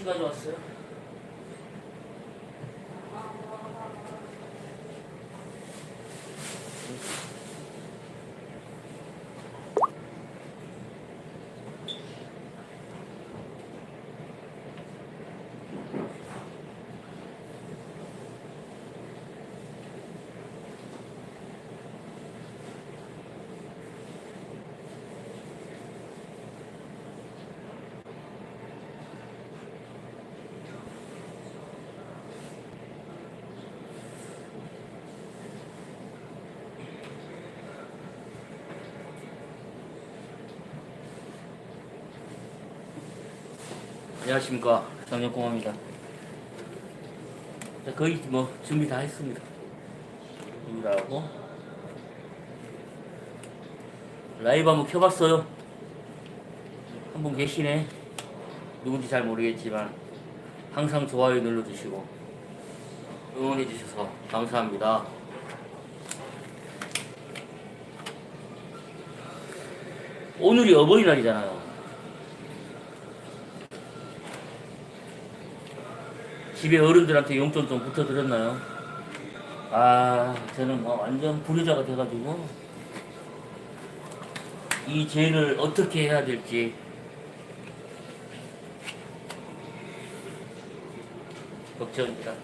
봉지 가져 안녕하십니까 정력공합니다. 자, 거의 뭐 준비 다 했습니다. 준비 다 하고 라이브 한번 켜봤어요. 한 분 계시네. 누군지 잘 모르겠지만 항상 좋아요 눌러주시고 응원해주셔서 감사합니다. 오늘이 어버이날이잖아요. 집에 어른들한테 용돈 좀 붙여드렸나요? 아, 저는 뭐 완전 불효자가 돼가지고 이 죄를 어떻게 해야 될지 걱정입니다.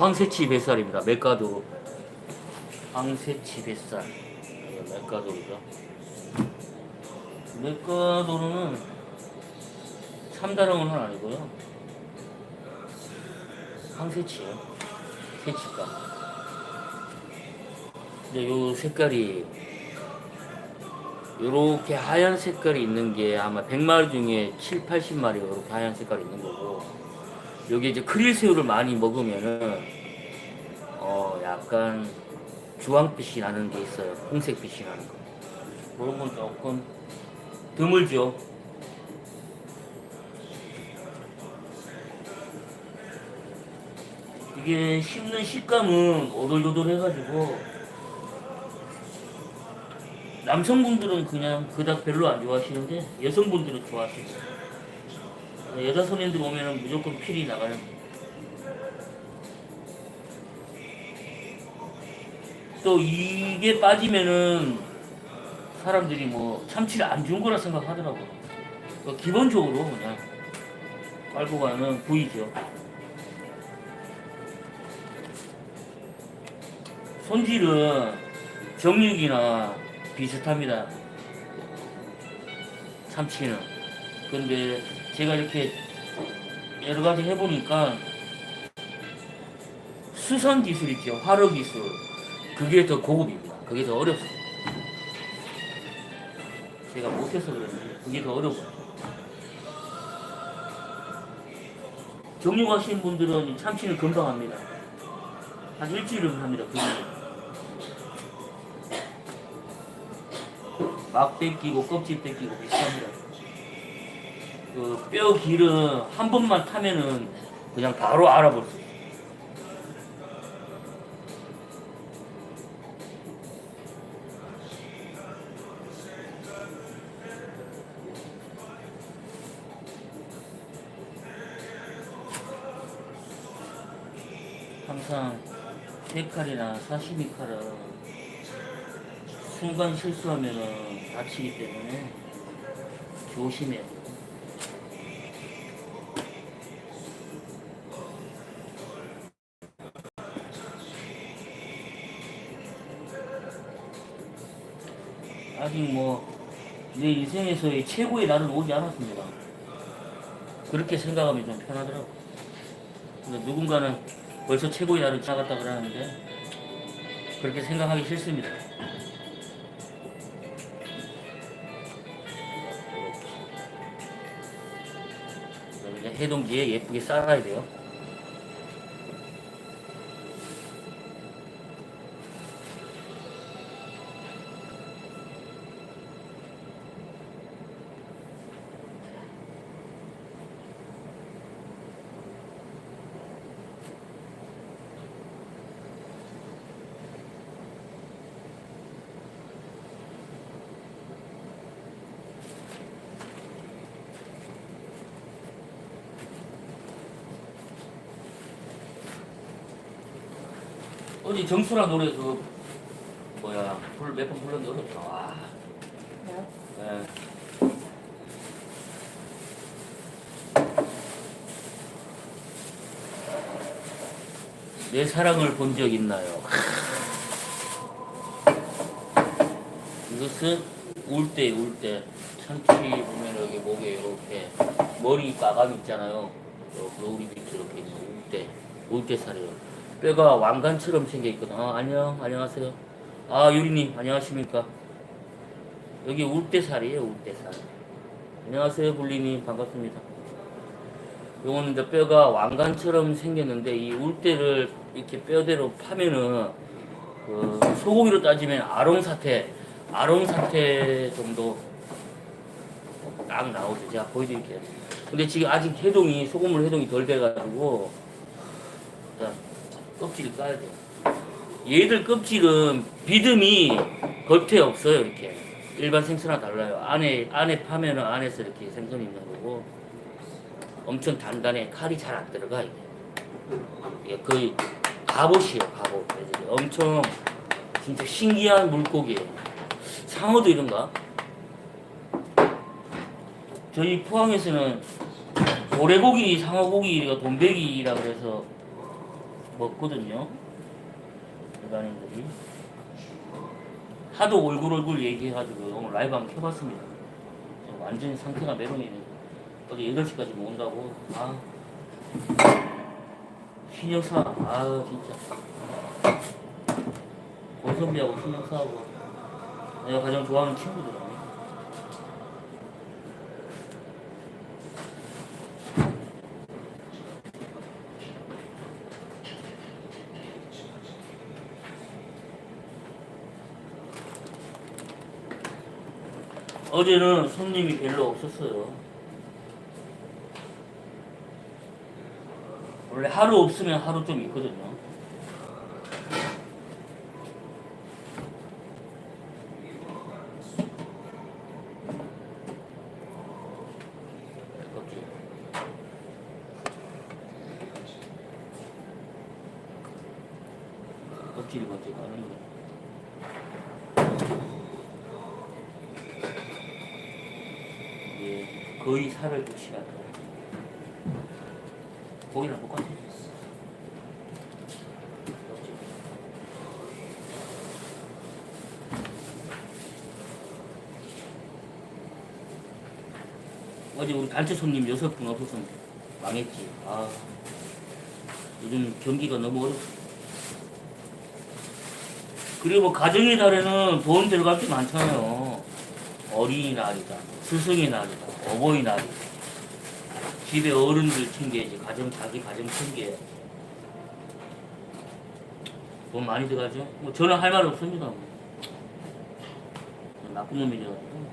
황새치 뱃살입니다. 맥가도로. 황새치 뱃살. 이거 맥가도로죠. 맥가도로는 참다랑어는 아니고요. 황새치예요. 새치가. 근데 요 색깔이 요렇게 하얀 색깔이 있는 게 아마 100마리 중에 7, 80마리가 이렇게 하얀 색깔이 있는 거고 여기 이제 크릴새우를 많이 먹으면은 어 약간 주황빛이 나는 게 있어요. 홍색빛이 나는 거. 그런 건 조금 드물죠. 이게 씹는 식감은 오돌도돌해가지고 남성분들은 그냥 그닥 별로 안 좋아하시는데 여성분들은 좋아하시고 여자 손님들 오면은 무조건 필이 나가는 또 이게 빠지면은 사람들이 뭐 참치를 안 준 거라 생각하더라고요. 그 기본적으로 그냥 깔고 가는 부위죠. 손질은 정육이나 비슷합니다. 참치는. 근데 제가 이렇게 여러 가지 해보니까 수선 기술 있죠. 화로 기술. 그게 더 고급입니다. 그게 더 어렵습니다. 제가 못해서 그런지 그게 더 어려워요. 정육하시는 분들은 참치는 금방 합니다. 한 일주일은 합니다. 그게. 막 뺏기고 껍질 뺏기고 비슷합니다. 그 뼈 길은 한 번만 타면은 그냥 바로 알아볼 수 있어요. 항상 세칼이나 사시미 칼은 순간 실수하면은 다치기 때문에 조심해야 돼 아직 뭐 내 인생에서의 최고의 날은 오지 않았습니다. 그렇게 생각하면 좀 편하더라고. 근데 누군가는 벌써 최고의 날은 지나갔다 그러는데 그렇게 생각하기 싫습니다. 해동기에 예쁘게 썰어야 돼요. 어제 정수라 노래 그 뭐야 불 몇 번 불렀는데 어렵다. 와. 네. 내 사랑을 본 적 있나요? 이것은 울대 울대 참치 보면 여기 목에 이렇게 머리 마감 있잖아요. 요 노을이 밑에 이렇게 있는 울대 울대살이에요. 뼈가 왕관처럼 생겨 있거든. 아, 안녕 안녕하세요. 아 유리님 안녕하십니까? 여기 울대살이에요 울대살. 안녕하세요 불리님 반갑습니다. 요거는 이제 뼈가 왕관처럼 생겼는데 이 울대를 이렇게 뼈대로 파면은 그 소고기로 따지면 아롱사태 아롱사태 정도 딱 나오죠. 제가 보여드릴게요. 근데 지금 아직 해동이 소금물 해동이 덜 돼가지고 일단 껍질을 까야 돼요. 얘들 껍질은 비듬이 겉에 없어요 이렇게 일반 생선과 달라요. 안에 안에 파면은 안에서 이렇게 생선이 있는 거고 엄청 단단해 칼이 잘 안 들어가 이게. 이게 거의 갑옷이에요 갑옷. 엄청 진짜 신기한 물고기예요. 상어도 이런가? 저희 포항에서는 고래고기, 상어고기가 돈베기라 그래서 먹거든요. 일반인들이. 하도 얼굴 얼굴 얘기해가지고 오늘 라이브 한번 켜봤습니다. 완전히 상태가 메롱이네. 어제 8시까지 먹는다고. 아. 신여사. 아, 진짜. 권선비하고 신여사하고 내가 가장 좋아하는 친구들. 어제는 손님이 별로 없었어요. 원래 하루 없으면 하루 좀 있거든요. 껍질. 껍질이 먼 의사를 도시라도 거기는 못 건드렸어. 어제 우리 단체 손님 여섯 분 없어서 망했지. 아, 요즘 경기가 너무 어렵어. 그리고 뭐 가정의 달에는 보험 들어갈 게 많잖아요. 어린이날이다, 스승의 날이다, 어버이날이다. 집에 어른들 챙겨야지, 가정, 자기 가정 챙겨야 돈 많이 들어가죠? 뭐 저는 할 말 없습니다. 뭐. 나쁜 놈이라가지고.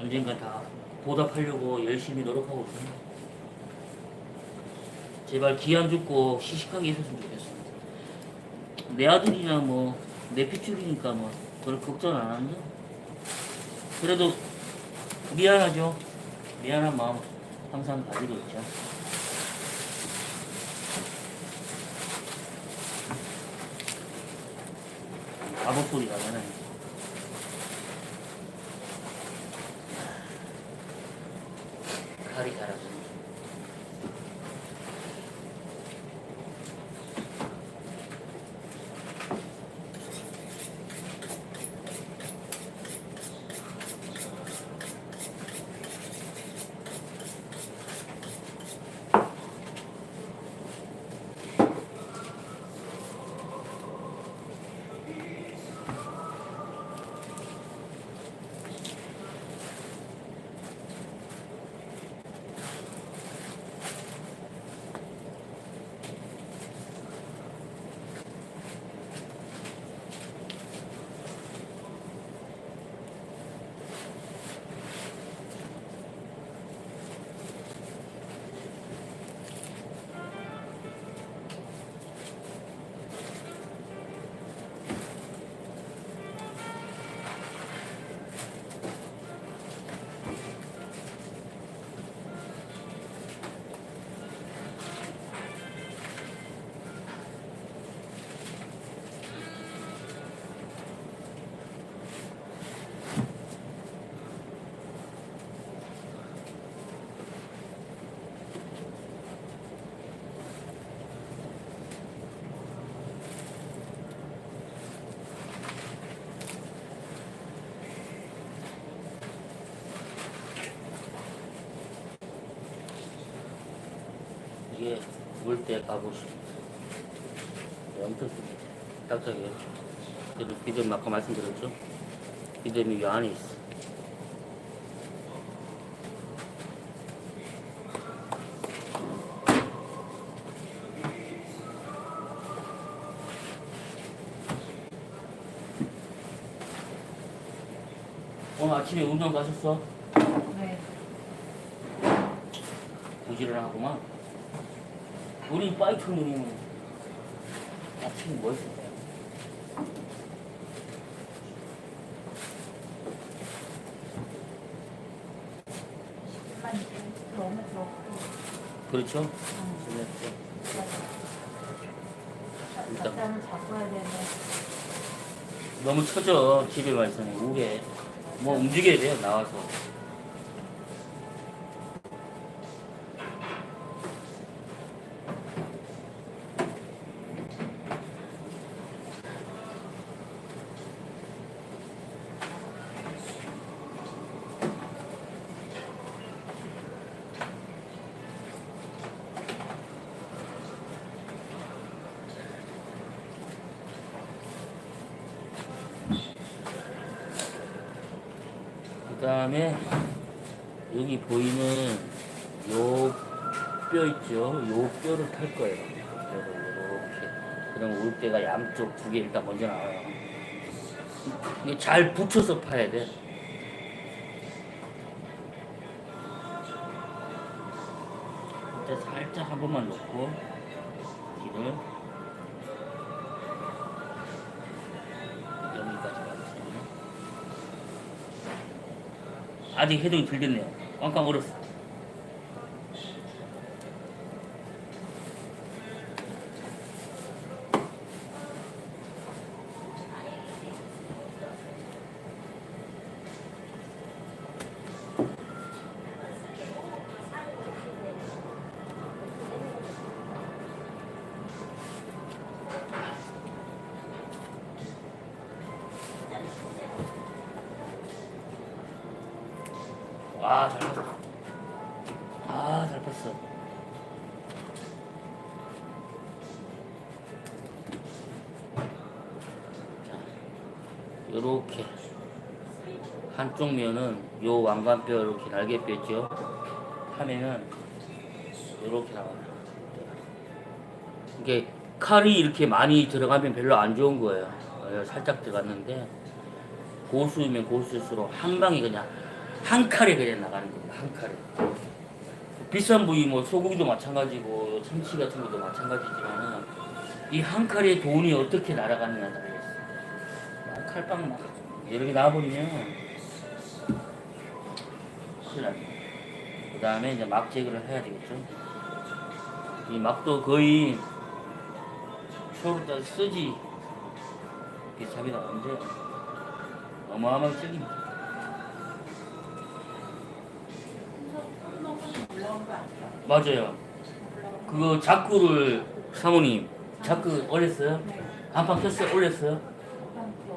언젠가 다 보답하려고 열심히 노력하고 있습니다. 제발 기한 죽고 시식하게 있었으면 좋겠습니다. 내 아들이나 뭐 내 핏줄이니까 뭐 그걸 걱정 안 하는데 그래도 미안하죠. 미안한 마음 항상 가지고 있죠. 바보 소리 나잖아요. 칼이 갈아서. 이게 물때 가보시 엄청 딱딱해요. 그래도 비듬 아까 말씀드렸죠? 비듬이 이 안에 있어. 오늘 아침에 운동 가셨어? 네. 부지런하구만. 우리 누님은 아침에 뭐 너무 그렇고. 그렇죠? 음, 그렇죠. 일단. 일단은 잡아야 되네. 너무 처져 집에만 있으면 우울해. 뭐 움직여야 돼요 나와서. 그 다음에 여기 보이는 요 뼈 있죠? 요 뼈를 탈 거예요. 뼈를 이렇게. 그럼 울대가 양쪽 두 개 일단 먼저 나와요. 이게 잘 붙여서 파야 돼. 일단 살짝 한 번만 놓고 길을 여기까지 가겠습니다. 아직 해동이 덜 됐네요. 꽝꽝 얼었어. 아, 잘 봤어. 아, 잘 봤어. 자, 요렇게. 한쪽 면은 요 왕관뼈 이렇게 날개뼈 있죠? 하면은 요렇게 나와요. 이게 칼이 이렇게 많이 들어가면 별로 안 좋은 거예요. 어, 살짝 들어갔는데 고수면 고수일수록 한 방에 그냥 한 칼에 그냥 나가는 겁니다. 한 칼에. 비싼 부위 뭐 소고기도 마찬가지고 참치 같은 것도 마찬가지지만은 이 한 칼의 돈이 어떻게 날아가느냐 달려있어. 칼빵 막 이렇게 나와버리면 큰일 납니다. 그 다음에 이제 막 제거를 해야 되겠죠. 이 막도 거의 초로 다 쓰지 비참이 나오는데 어마어마하게 찔립니다. 올라온 거 아니에요? 맞아요. 그거 자꾸를 사모님 자꾸 올렸어요? 네. 간판 켰어요? 올렸어요?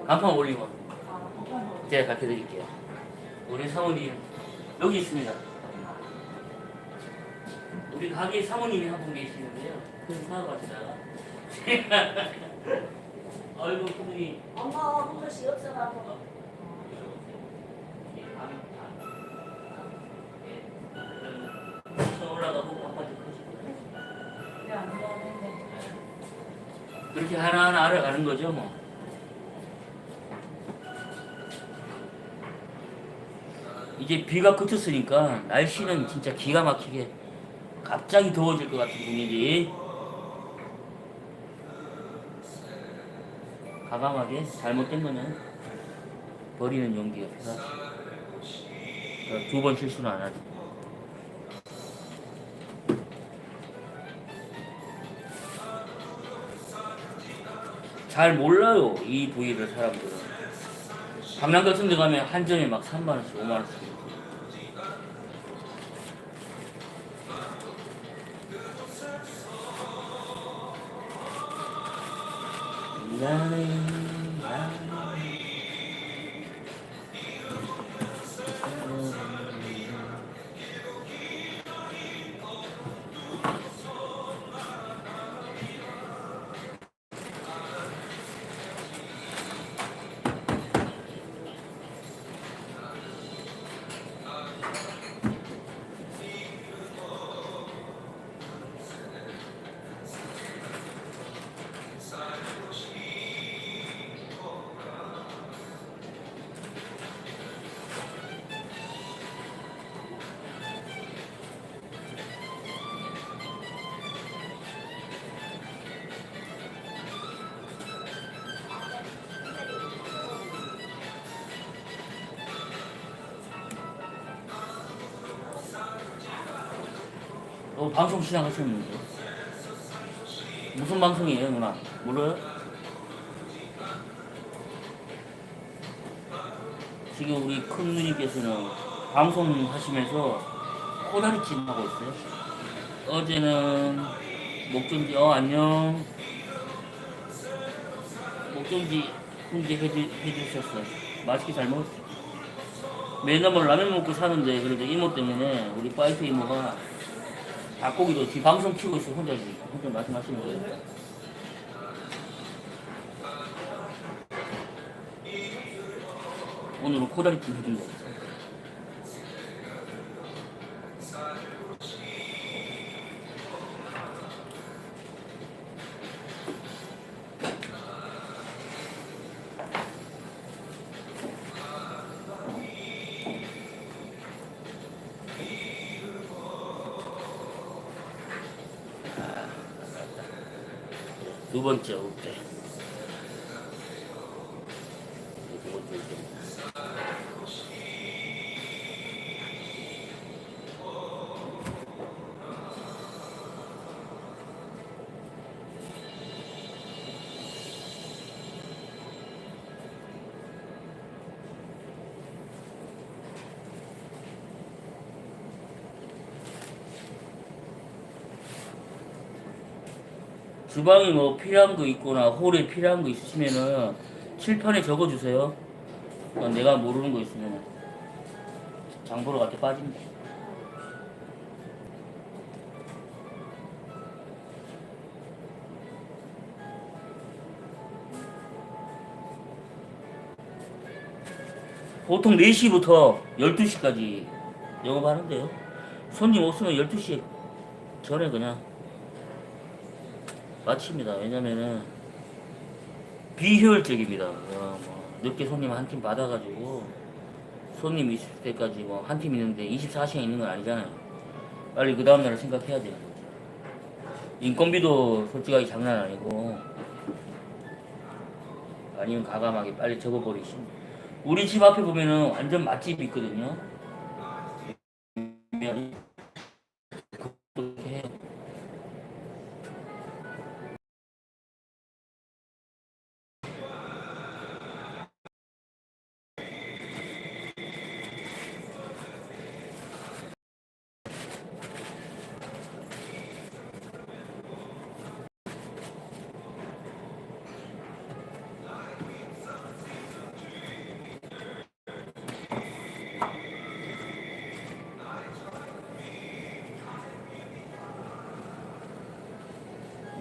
간판 더. 제가 가르쳐 드릴게요. 우리 사모님 여기 있습니다. 우리 가게 사모님이 한 분 계시는데요. 큰 사과 같다가 아이고 그분이 엄마 한 글씨 없어가지고 그렇게 하나하나 알아가는 거죠 뭐. 이제 비가 그쳤으니까 날씨는 진짜 기가 막히게 갑자기 더워질 것 같은 분위기. 과감하게 잘못된 거는 버리는 용기가 필요하죠. 두번 실수는 안 하죠. 잘 몰라요 이 부위를 사람들은. 강남 같은 데 가면 한 점에 막 3만 원씩 5만 원씩. 나는 나는 어, 방송 시작하셨는데 무슨 방송이에요 누나? 몰라요? 지금 우리 큰 누님께서는 방송하시면서 코다리찜 하고 있어요. 어제는 목전지 어 안녕. 목전지 훈제 해주, 해주셨어요. 맛있게 잘 먹었어 맨날 뭐 라면 먹고 사는데 그래도 이모 때문에 우리 파이프 이모가 닭고기도 지금 방송 키우고 있어 혼자 혼자 말씀하시는 거예요. 오늘은 코다리 찜 해준다. 두번 째올때 두 번째 올때 주방에 뭐 필요한 거 있거나 홀에 필요한 거 있으시면은 칠판에 적어주세요. 어, 내가 모르는 거 있으면 장보러 갈 때 빠집니다. 보통 4시부터 12시까지 영업하는데요. 손님 없으면 12시 전에 그냥 마칩니다. 왜냐면은 비효율적입니다. 어, 뭐 늦게 손님 한 팀 받아가지고 손님 있을 때까지 뭐 한 팀 있는데 24시간 있는 건 아니잖아요. 빨리 그 다음날을 생각해야 거죠. 인건비도 솔직하게 장난 아니고 아니면 가감하게 빨리 접어버리시면 우리 집 앞에 보면은 완전 맛집이 있거든요.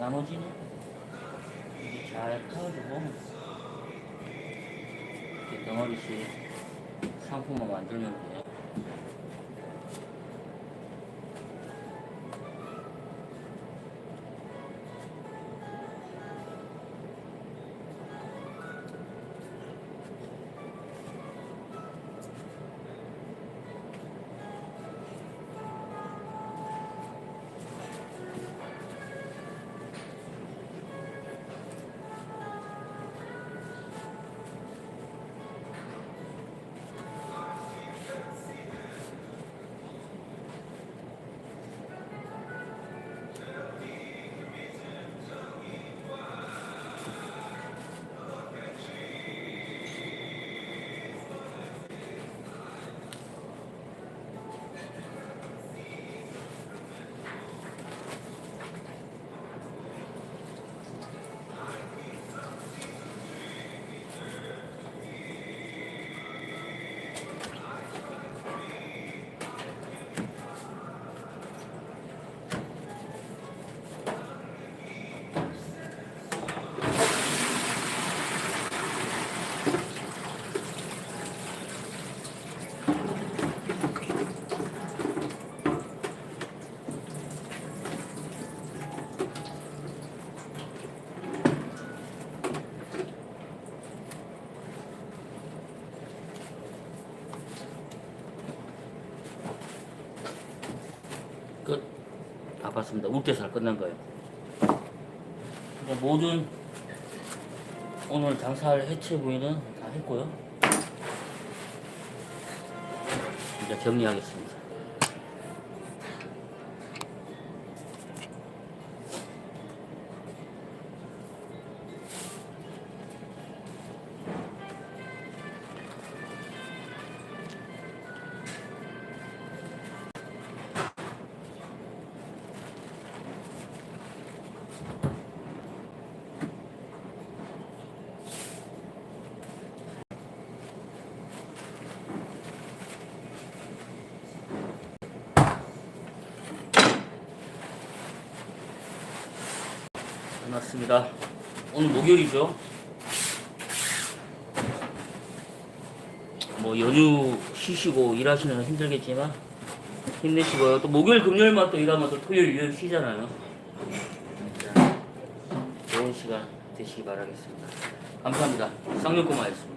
나머지는 이렇게 잘 타가지고 이렇게 덩어리씩 상품만 만들면 다 봤습니다. 울대살 끝난 거예요. 이제 모든 오늘 장사할 해체 부위는 다 했고요. 이제 정리하겠습니다. 끝났습니다. 오늘 목요일이죠. 뭐 연휴 쉬시고 일하시는 힘들겠지만 힘내시고요. 또 목요일 금요일만 또 일하면 또 토요일 일요일 쉬잖아요. 자, 좋은 시간 되시기 바라겠습니다. 감사합니다. 쌍용고마였습니다.